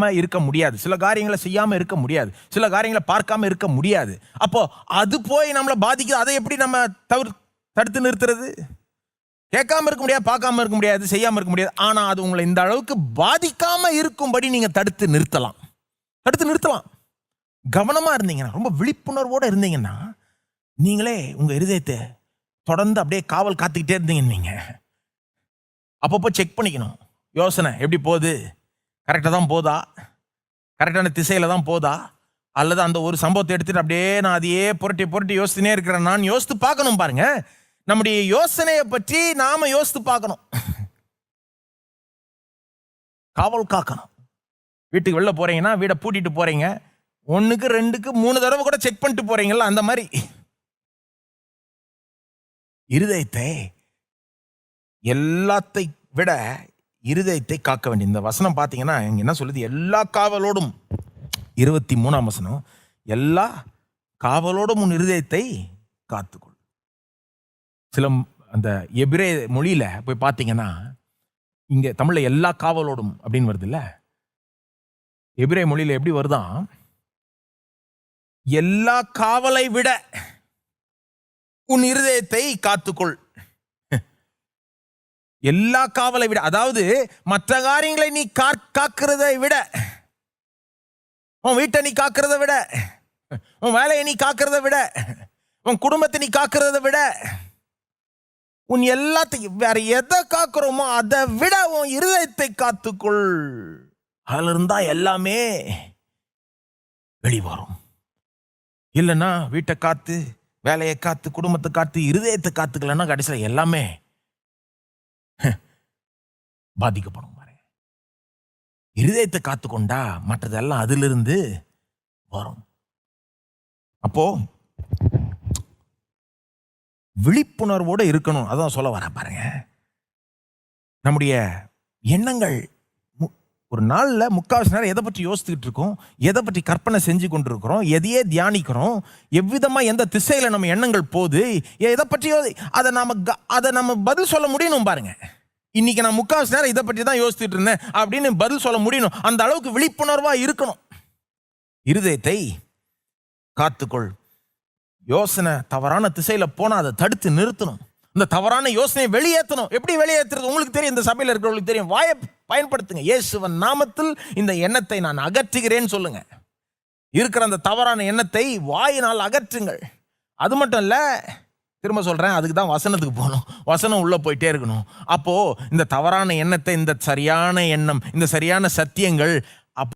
செய்யாமல் இருக்க முடியாது. சில காரியங்களை செய்யாமல் இருக்க முடியாது. சில காரியங்களை பார்க்காம இருக்க முடியாது. அப்போ அது போய் நம்மளை பாதிக்குது. அதை எப்படி நம்ம தவிர தடுத்து நிறுத்துறது? கேட்காம இருக்க முடியாது பார்க்காம இருக்க முடியாது செய்யாமல் இருக்க முடியாது. ஆனால் அது உங்களை இந்த அளவுக்கு பாதிக்காம இருக்கும்படி நீங்கள் தடுத்து நிறுத்தலாம். தடுத்து நிறுத்தலாம். கவனமாக இருந்தீங்கன்னா ரொம்ப விழிப்புணர்வோடு இருந்தீங்கன்னா நீங்களே உங்கள் இருதயத்தை தொடர்ந்து அப்படியே காவல் காத்துக்கிட்டே இருந்தீங்க நீங்கள் அப்பப்போ செக் பண்ணிக்கணும். யோசனை எப்படி போகுது? கரெக்டாக தான் போதா? கரெக்டான திசையில் தான் போதா? அல்லது அந்த ஒரு சம்பவத்தை எடுத்துகிட்டு அப்படியே நான் அதையே புரட்டி புரட்டி யோசிச்சுனே இருக்கிறேன். நான் யோசித்து பார்க்கணும் பாருங்க. நம்முடைய யோசனையை பற்றி நாம் யோசித்து பார்க்கணும். காவல் காக்கணும். வீட்டுக்கு வெளில போகிறீங்கன்னா வீடை பூட்டிட்டு போகிறீங்க ஒன்றுக்கு ரெண்டுக்கு மூணு தடவை கூட செக் பண்ணிட்டு போகிறீங்களா அந்த மாதிரி. இருதயத்தை எல்லாத்தை விட இருதயத்தை காக்க வேண்டிய இந்த வசனம் பார்த்தீங்கன்னா இங்கே என்ன சொல்லுது? எல்லா காவலோடும் இருபத்தி மூணாம் வசனம் எல்லா காவலோடும் உன் இருதயத்தை காத்துக்கொள். சில அந்த எபிரே மொழியில் போய் பார்த்தீங்கன்னா இங்கே தமிழில் எல்லா காவலோடும் அப்படின்னு வருது இல்லை எபிரே மொழியில் எப்படி வருதான் எல்லா காவலை விட உன் இருதயத்தை காத்துக்கொள். எல்லா காவலை விட அதாவது மற்ற காரியங்களை நீ கா- காக்கிறதை விட உன் வீட்டை நீ காக்கிறத விட உன் வேலையை நீ காக்கிறத விட உன் குடும்பத்தை நீ காக்கிறத விட உன் எல்லாத்தையும் வேற எதை காக்கிறோமோ அதை விட உன் இருதயத்தை காத்துக்கொள். அதில் இருந்தா எல்லாமே வெளிவரும் இல்லைன்னா வீட்டை காத்து வேலையை காத்து குடும்பத்தை காத்து இருதயத்தை காத்துக்கலன்னா கடைசியில் எல்லாமே பாதிக்கப்படும் பாருங்க இருதயத்தை காத்துக்கொண்டா மற்றதெல்லாம் அதிலிருந்து வரும். அப்போ விழிப்புணர்வோடு இருக்கணும். அதான் சொல்ல வரேன் பாருங்க. நம்முடைய எண்ணங்கள் மு- ஒரு நாளில் முக்கால்வாசி நேரம் எதை பற்றி யோசித்துக்கிட்டு இருக்கோம்? எதை பற்றி கற்பனை செஞ்சு கொண்டிருக்கிறோம்? எதையே தியானிக்கிறோம்? எவ்விதமாக எந்த திசையில் நம்ம எண்ணங்கள் போகுது? எதை பற்றியோ அதை நாம் க- அதை நம்ம பதில் சொல்ல முடியணும் பாருங்கள் இன்னைக்கு நான் முக்கால்வாசி நேரம் இதை பற்றி தான் யோசிச்சுட்டு இருந்தேன் அப்படின்னு பதில் சொல்ல முடியணும். அந்த அளவுக்கு விழிப்புணர்வாக இருக்கணும். இருதயத்தை காத்துக்கொள். யோசனை தவறான திசையில் போனால் அதை தடுத்து நிறுத்தணும். இந்த தவறான யோசனையை வெளியேற்றணும். எப்படி வெளியேற்றுறது? உங்களுக்கு தெரியும் இந்த சபையில் இருக்கிறவங்களுக்கு தெரியும். வாயை பயன்படுத்துங்க. இயேசுவன் நாமத்தில் இந்த எண்ணத்தை நான் அகற்றுகிறேன்னு சொல்லுங்க. இருக்கிற அந்த தவறான எண்ணத்தை வாயினால் அகற்றுங்கள். அது மட்டும் இல்லை திரும்ப சொல்கிறேன் அதுக்கு தான் வசனத்துக்கு போகணும். வசனம் உள்ளே போயிட்டே இருக்கணும். அப்போது இந்த தவறான எண்ணத்தை இந்த சரியான எண்ணம் இந்த சரியான சத்தியங்கள்